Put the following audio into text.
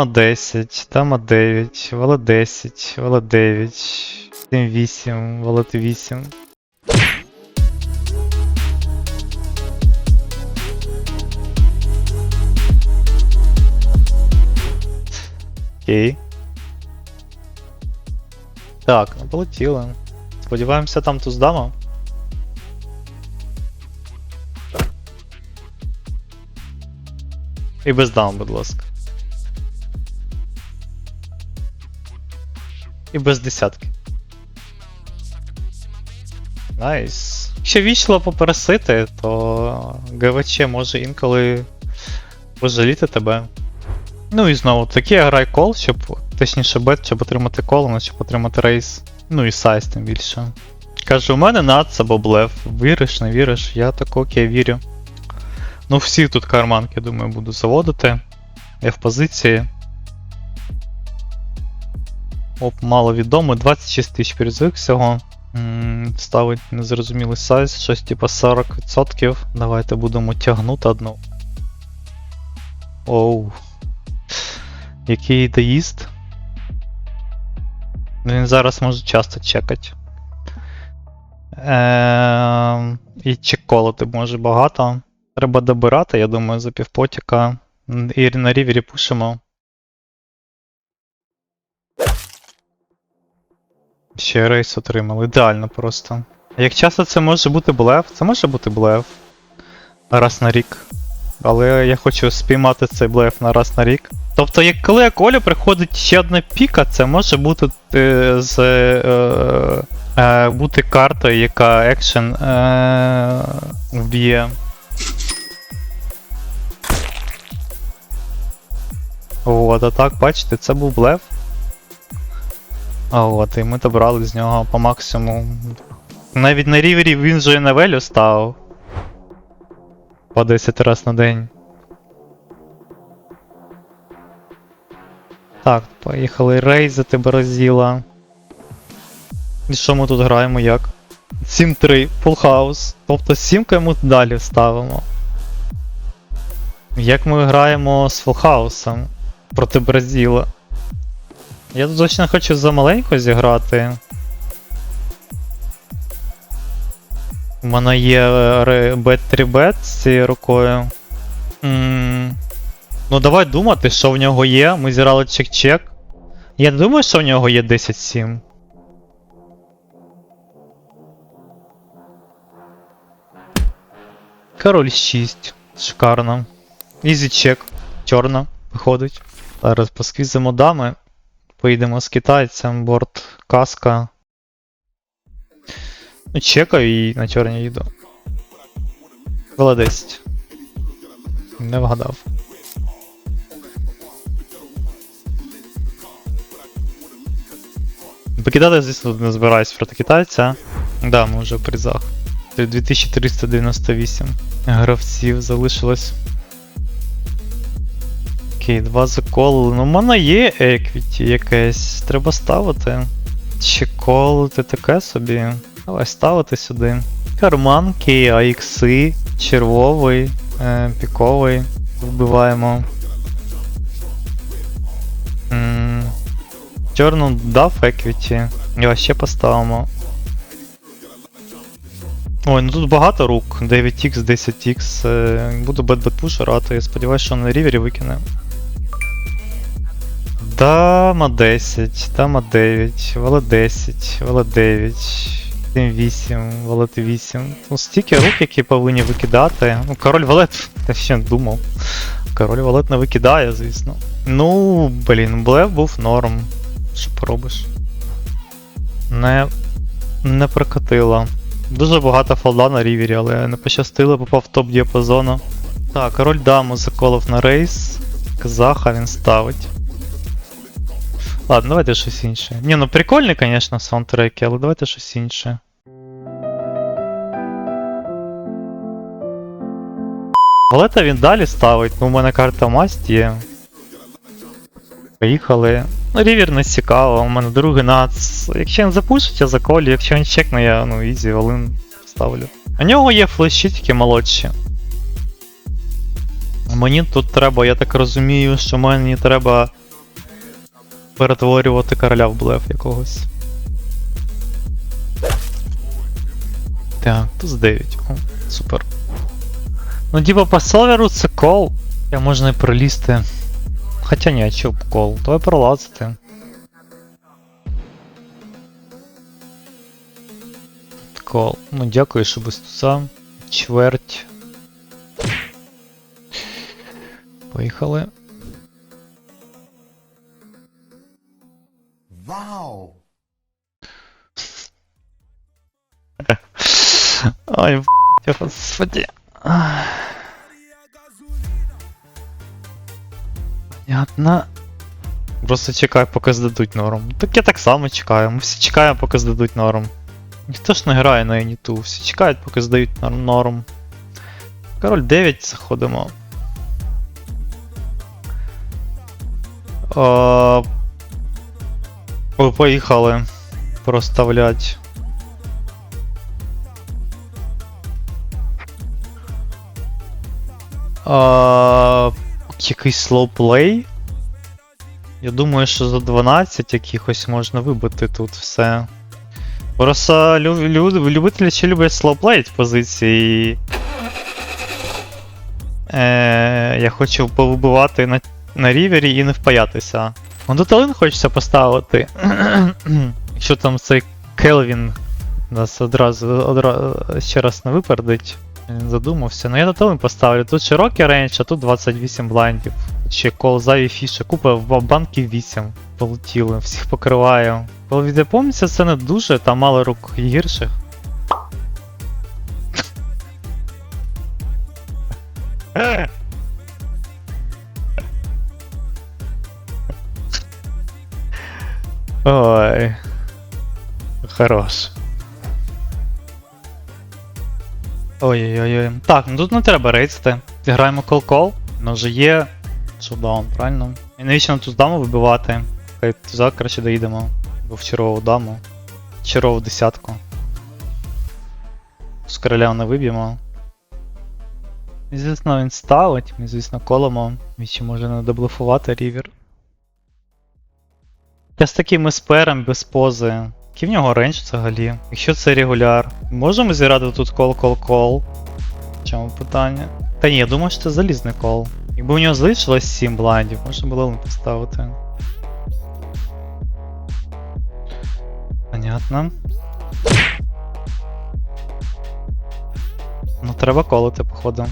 Дама 10, дама 9, валет 10, валет 9, 7 8, валет 8. Окей. Так, ну полетіли. Сподіваємося, там туз дама. І без дам, будь ласка. І без десятки. Найс. Якщо вічливо попросити, то ГВЧ може інколи пожаліти тебе. Ну і знову таки я граю кол, щоб. Точніше бет, щоб отримати кол, а щоб отримати рейс. Ну і сайз тим більше. Кажу, у мене нац або блеф. Віриш, не віриш, я так окей вірю. Ну, всі тут карманки, думаю, буду заводити. Я в позиції. Оп, мало відомо. 26 тисяч перезвик всього. Ставить незрозумілий сайз, щось типу 40%. Давайте будемо тягнути одну. Оу. Який деїст. Він зараз може часто чекати. Ем, і чеколити може багато. Треба добирати, я думаю, за півпотіка. І на рівері пушимо. Ще рейс отримали. Ідеально просто. Як часто це може бути блеф? Це може бути блеф. Раз на рік. Але я хочу спіймати цей блеф на раз на рік. Тобто, як коли я колю приходить ще одна піка, це може бути е, з. Е, е, бути картою, яка екшен е, вб'є. От, а так, бачите, це був блеф. А от, і ми добрали з нього по максимуму. Навіть на рівері він же і на велю став. По 10 раз на день. Так, поїхали рейзити Бразіла. І що ми тут граємо як? 7-3, full house. Тобто 7 ми далі ставимо. Як ми граємо з фулхаусом проти Бразіла? Я тут точно хочу за маленько зіграти. У мене є бет-3бет з цією рукою. М, Ну, давай думати, що в нього є. Ми зіграли чек-чек. Я не думаю, що в нього є 10-7. Король 6. Шикарно. Ізі чек. Чорна. Виходить. Зараз посквізимо дами. Поїдемо з китайцем, борт каска. Ну, чекаю і на чорні їду. Було 10. Не вгадав. Покидати, звісно, не збираюсь проти китайця. Да, ми вже в призах. 2398 гравців залишилось. Окей, два заколи. Ну, в мене є еквіті якесь. Треба ставити. Чи колити таке собі. Давай ставити сюди. Карманки, аікси, червовий, е, піковий. Вбиваємо. Чорну дав еквіті. Його ще поставимо. Ой, ну тут багато рук. 9х, 10х. е, Буду бет-бет-пуш сподіваюся, що на рівері викине. Дама 10, дама 9, валет 10, валет 9, 7 8, валет 8. Ну стільки рук, які повинні викидати. Ну, король валет, я ще не думав. Король валет не викидає, звісно. Ну, блін, блеф був норм. Що поробиш? Не. Не прокатило. Дуже багато фолда на рівері, але не пощастило, попав в топ діапазону. Так, король даму заколов на рейс. Казаха він ставить. Ладно, давайте щось інше. Ні, ну прикольні, звісно, саундтреки, але давайте щось інше. Валета він далі ставить, ну у мене карта масть є. Поїхали. Ну, рівер не цікаво, у мене другий нац. Якщо він запушить, я заколю, якщо він чекне, я ну ізі, валин ставлю. У нього є флеші тільки молодші. Мені тут треба, я так розумію, що мені треба перетворювати короля в блеф якогось. Так, тут з 9. О, супер. Ну, типа по серверу це кол. Я можна і пролізти. Хоча ні, а чо б кол? Давай пролазити. Кол. Ну дякую, що без туса. Чверть. Поїхали. Ой, господи. Понятно. Просто чекаю, поки здадуть норм. Так я так само чекаю. Ми всі чекаємо, поки здадуть норм. Ніхто ж не грає на Юніту, всі чекають, поки здають норм- норм. Король 9 заходимо. О, поїхали. Проставлять. А, якийсь слоуплей. Я думаю, що за 12 якихось можна вибити тут все. Просто лю- лю- любителі ще люблять слоуплеїть позиції. Е, я хочу повибивати на, на рівері і не впаятися. Тут хочеться поставити. Якщо там цей Келвін нас одразу, одразу ще раз не випередить. Задумався. Ну я на Талин поставлю. Тут широкий рейндж, а тут 28 блайндів. Ще колзаві фіші, купа в- банків 8 полетіли, всіх покриваю. Коли відеопомніться, це не дуже, там мало рук гірших. Ой. Хорош. Ой-ой-ой. Так, ну тут не треба рейдсти. Зіграємо кол-кол. Ну вже є шоудаун, правильно? І навіщо нам тут даму вибивати? Хай туза краще доїдемо. Бо в червову даму. Червову десятку. З короля не виб'ємо. І, звісно, він ставить, ми, звісно, колемо. Він ще може не доблефувати рівер. Я з таким еспером без пози. Який в нього рейндж взагалі? Якщо це регуляр, можемо зіграти тут кол-кол-кол? В чому питання? Та ні, я думаю, що це залізний кол. Якби у нього залишилось 7 блайндів, можна було поставити. Понятно. Ну треба колити, походу.